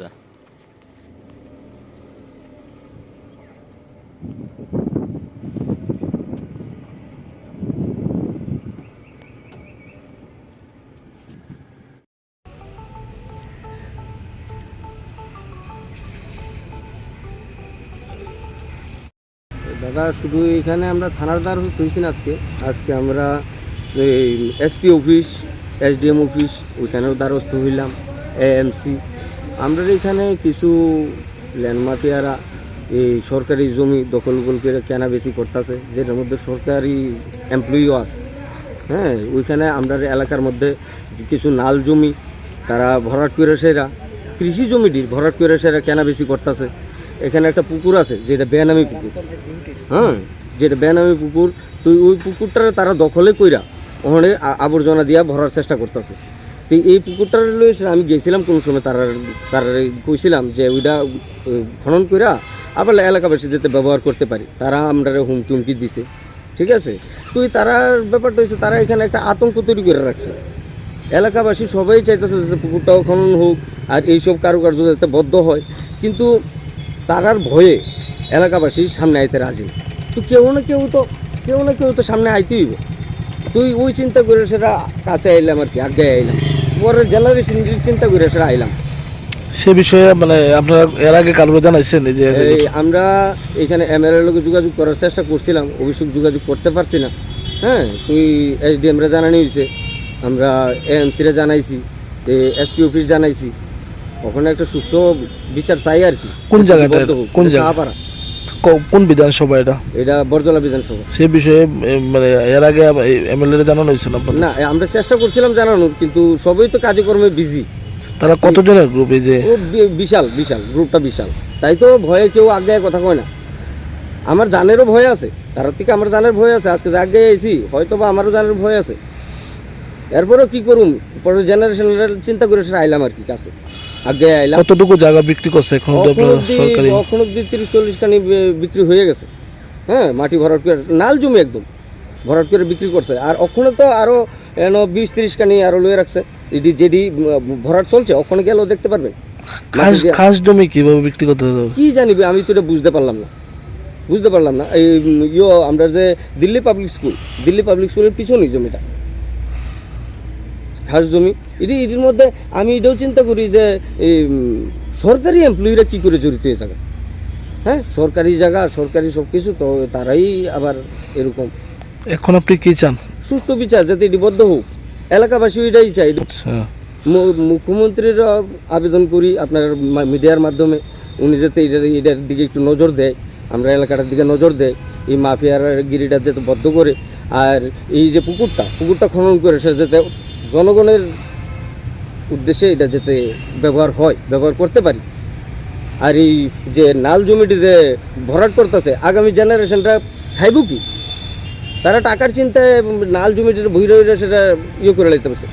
যা দাদা, শুধু এখানে আমরা থানার দ্বার তুলছি না আজকে। আজকে আমরা এসপি অফিস, এসডিএম অফিস, ওইখানেও দ্বারস্থ হইলাম, এএমসি। আমরা এখানে কিছু ল্যান্ড মাফিয়ারা এই সরকারি জমি দখল করে কেনা বেশি করতেছে, যেটার মধ্যে সরকারি এমপ্লয়িও আছে। হ্যাঁ ওইখানে আমরা এলাকার মধ্যে কিছু নাল জমি, তারা ভরাট করে সেরা, কৃষি জমিটির ভরাট করে সেরা কেনা বেশি করতেছে। এখানে একটা পুকুর আছে, যেটা বেনামি পুকুর। হ্যাঁ যেটা বেনামি পুকুর, তো ওই পুকুরটারে তারা দখলে কইরা ওখানে আবর্জনা দিয়া ভরার চেষ্টা করতেছে। তো এই পুকুরটার লয়ে আমি গেছিলাম কোন সময় তারা তারা কইছিলাম যে ওইটা খনন কইরা আবার এলাকাবাসী যাতে ব্যবহার করতে পারি। তারা আমরা হুমকি দিছে। ঠিক আছে? তো তারার ব্যাপারটা হচ্ছে তারা এখানে একটা আতঙ্ক তৈরি করে রাখছে। এলাকাবাসী সবাই চাইতেছে যাতে পুকুরটাও খনন হোক আর এইসব কারুকার্য যাতে বদ্ধ হয়। কিন্তু তারার ভয়ে এলাকাবাসী সামনে আইতে রাজি। তো কেউ না কেউ তো, কেউ না কেউ তো সামনে আইতেই তুই ওই চিন্তা করে সেটা কাছে আইলাম আর কি, আগে আইলাম। পরের জেনারেশন চিন্তা করে সেটা আইলাম। সে বিষয়ে মানে আপনারা এর আগে কারও জানাইছেন যে আমরা এখানে এমএলএ লোকে যোগাযোগ করার চেষ্টা করছিলাম অভিষেক যোগাযোগ করতে পারছি না। হ্যাঁ তুই এসডিএম রে জানানি হয়েছে আমরা এএমসি রে জানাইছি এসপি অফিস জানাইছি। ওখানে একটা সুষ্ঠু বিচার চাই আর কি। কোন জায়গাটা? কোন জায়গা? কোন বিধানসভা এটা? এটা বরজলা বিধানসভা। সে বিষয়ে মানে এর আগে এমএলএ জানানো হয়েছিল আপনাদের? না আমরা চেষ্টা করছিলাম জানানোর কিন্তু সবই তো কাজকর্মে বিজি তারা কতজনের গ্রুপ এই যে? বিশাল বিশাল গ্রুপটা বিশাল। তাই তো ভয়ে কেউ আগে কথা কয় না। আমার জানেরও ভয় আছে। তার থেকে আমার জানের ভয় আছে। আজকে আগে আইছি হয়তো বা আমারও জানের ভয় আছে। এরপরেও কি করুম? পরে জেনারেশনের চিন্তা করে সেটা আইলাম আর কি কাছে। আগে আইলাম। কতটুকু জায়গা বিক্রি করছে এখন সরকারি? এখন অব্দি তিরিশ চল্লিশ খানি বিক্রি হয়ে গেছে। হ্যাঁ মাটি ভরাট করে নাল জমি একদম। ভরাট করে বিক্রি করছে। আর ওখানে তো আরও এন বিশ তিরিশ খানি আরও লয়ে রাখছে। এটি যেটি ভরাট চলছে ওখানে গেলেও দেখতে পারবে। খাস জমি কীভাবে বিক্রি করতে কি জানিবে? আমি তো এটা বুঝতে পারলাম না। বুঝতে পারলাম না। এই ইয়ো আমরা যে Delhi public school Delhi public স্কুলের পিছনেই জমিটা। খাস জমি। এটি এটির মধ্যে আমি এটাও চিন্তা করি যে এই সরকারি এমপ্লয়িরা কি করে জড়িত এই জায়গা হ্যাঁ সরকারি জায়গা সরকারি সব কিছু তো তারাই আবার এরকম। এখন আপনি কি চান? সুষ্ঠু বিচার যাতে এটি বদ্ধ হোক। এলাকাবাসী এটাই চাই আচ্ছা। মুখ্যমন্ত্রীর আবেদন করি আপনার মিডিয়ার মাধ্যমে। উনি যাতে এটার এটার দিকে একটু নজর দেয় আমরা এলাকাটার দিকে নজর দেয়। এই মাফিয়ার গিরিটা যাতে বদ্ধ করে। আর এই যে পুকুরটা পুকুরটা খনন করে সে যাতে জনগণের উদ্দেশ্যে এটা যাতে ব্যবহার হয়, ব্যবহার করতে পারি। আর এই যে নাল জমিটিতে ভরাট করতেছে, আগামী জেনারেশনটা খাইব কি? তারা টাকার চিন্তায় নাল জমিটির ভুইরে সেটা ইয়ে করে লাইতে পারছে।